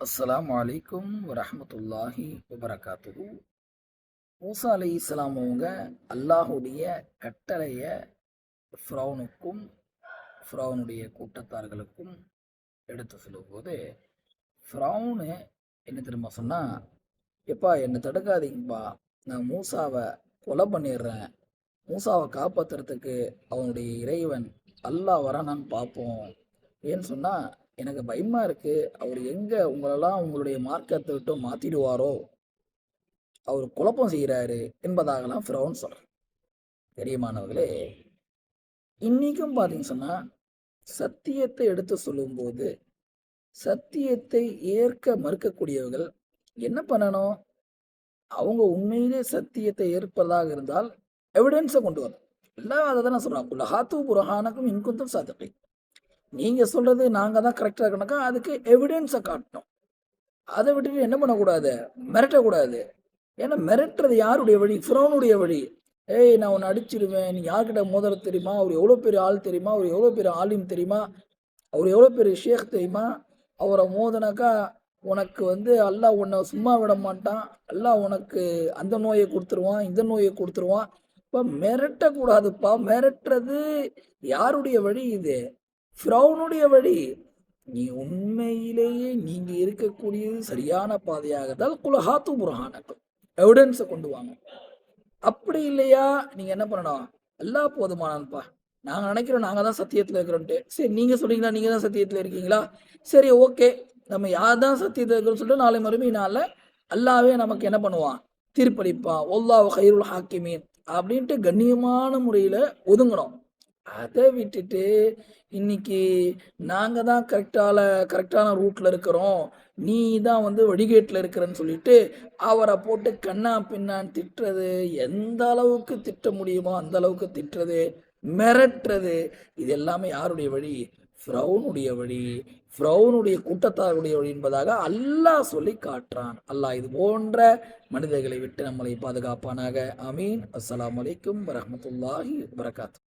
அஸ்லாம் வலைக்கும் வரமத்துல்லாஹி வபரகாத்துஹு. மூசா அலி இஸ்லாம் அவங்க அல்லாஹுடைய கட்டளையை ஃப்ரௌனுக்கும் ஃப்ரௌனுடைய கூட்டத்தார்களுக்கும் எடுத்து சொல்லும்போது ஃப்ரௌனு என்ன திரும்ப சொன்னால் எப்பா என்னை தடுக்காதீங்கப்பா. நான் மூசாவை கொலை பண்ணிடுறேன். மூசாவை காப்பாற்றுறதுக்கு அவனுடைய இறைவன் அல்லாஹ் வரானான்னு பார்ப்போம். ஏன்னு சொன்னால் எனக்கு பயமாக இருக்குது அவர் எங்கே உங்களெல்லாம் உங்களுடைய மார்க்கத்தை விட்டு மாற்றிடுவாரோ அவர் குழப்பம் செய்கிறாரு என்பதாகலாம் ஃபிரௌன் சொல்கிறார் பெரியமானவர்களே இன்றைக்கும் பார்த்தீங்க சொன்னால் சத்தியத்தை எடுத்து சொல்லும்போது சத்தியத்தை ஏற்க மறுக்கக்கூடியவர்கள் என்ன பண்ணணும்? அவங்க உண்மையிலே சத்தியத்தை ஏற்பதாக இருந்தால் எவிடன்ஸை கொண்டு வரணும். எல்லாம் அதை தானே சொல்கிறாங்க குலஹாத்து புரஹானக்கும் இன்குந்தும் சதகை நீங்கள் சொல்கிறது நாங்கள் தான் கரெக்டாக இருக்கணுக்கா அதுக்கு எவிடன்ஸை காட்டணும். அதை விட்டுட்டு என்ன பண்ணக்கூடாது? மிரட்டக்கூடாது. ஏன்னா மிரட்டுறது யாருடைய வழி? ஃப்ரோனுடைய வழி. ஏய் நான் உன்னை அடிச்சிடுவேன் நீ யார்கிட்ட மோதிர தெரியுமா? அவர் எவ்வளோ பெரிய ஆள் தெரியுமா? அவர் எவ்வளோ பெரிய ஆலிம் தெரியுமா? அவர் எவ்வளோ பெரிய ஷேக் தெரியுமா? அவரை மோதனாக்கா உனக்கு வந்து அல்லா உன்னை சும்மா விட மாட்டான். அல்லா உனக்கு அந்த நோயை கொடுத்துருவான் இந்த நோயை கொடுத்துருவான். இப்போ மிரட்டக்கூடாதுப்பா. மிரட்டுறது யாருடைய வழி இது? ஃப்ரௌனுடைய வழி நீ உண்மையிலேயே நீங்க இருக்கக்கூடியது சரியான பாதையாக இருந்தால் குலஹாத்து புரஹானக்கும் எவிடன்ஸை கொண்டு வாங்க. அப்படி இல்லையா? நீங்க என்ன பண்ணணும்? எல்லாம் போதுமானப்பா. நாங்க நினைக்கிறோம் நாங்க தான் சத்தியத்துல இருக்கிறோன்ட்டு. சரி நீங்க சொல்றீங்களா? நீங்க தான் சத்தியத்துல இருக்கீங்களா? சரி ஓகே. நம்ம யார் தான் சத்தியத்தில் இருக்கிறோம்னு சொல்லிட்டு நாளை மறுபடியும் நாளில் அல்லாவே நமக்கு என்ன பண்ணுவான்? தீர்ப்பளிப்பான். ஒல்லாஹ் ஹைருல் ஹாக்கிமீன் அப்படின்ட்டு கண்ணியமான முறையில் ஒதுங்கணும். அதை விட்டுட்டு இன்னைக்கு நாங்கள் தான் கரெக்டான கரெக்டான ரூட்டில் இருக்கிறோம். நீ தான் வந்து வடிகேட்டில் இருக்கிறன்னு சொல்லிட்டு அவரை போட்டு கண்ணா பின்னான்னு திட்டுறது எந்த அளவுக்கு திட்ட முடியுமோ அந்த அளவுக்கு திட்டுறது மிரட்டுறது இது எல்லாமே யாருடைய வழி? ஃப்ரௌனுடைய வழி. ஃப்ரௌனுடைய கூட்டத்தாருடைய வழி என்பதாக அல்லாஹ் சொல்லி காட்டுறான். அல்லாஹ் இது போன்ற மனிதர்களை விட்டு நம்மளை பாதுகாப்பானாக. அமீன். அஸ்லாம் அலைக்கும் வரமத்துல்லாஹி வரகாத்து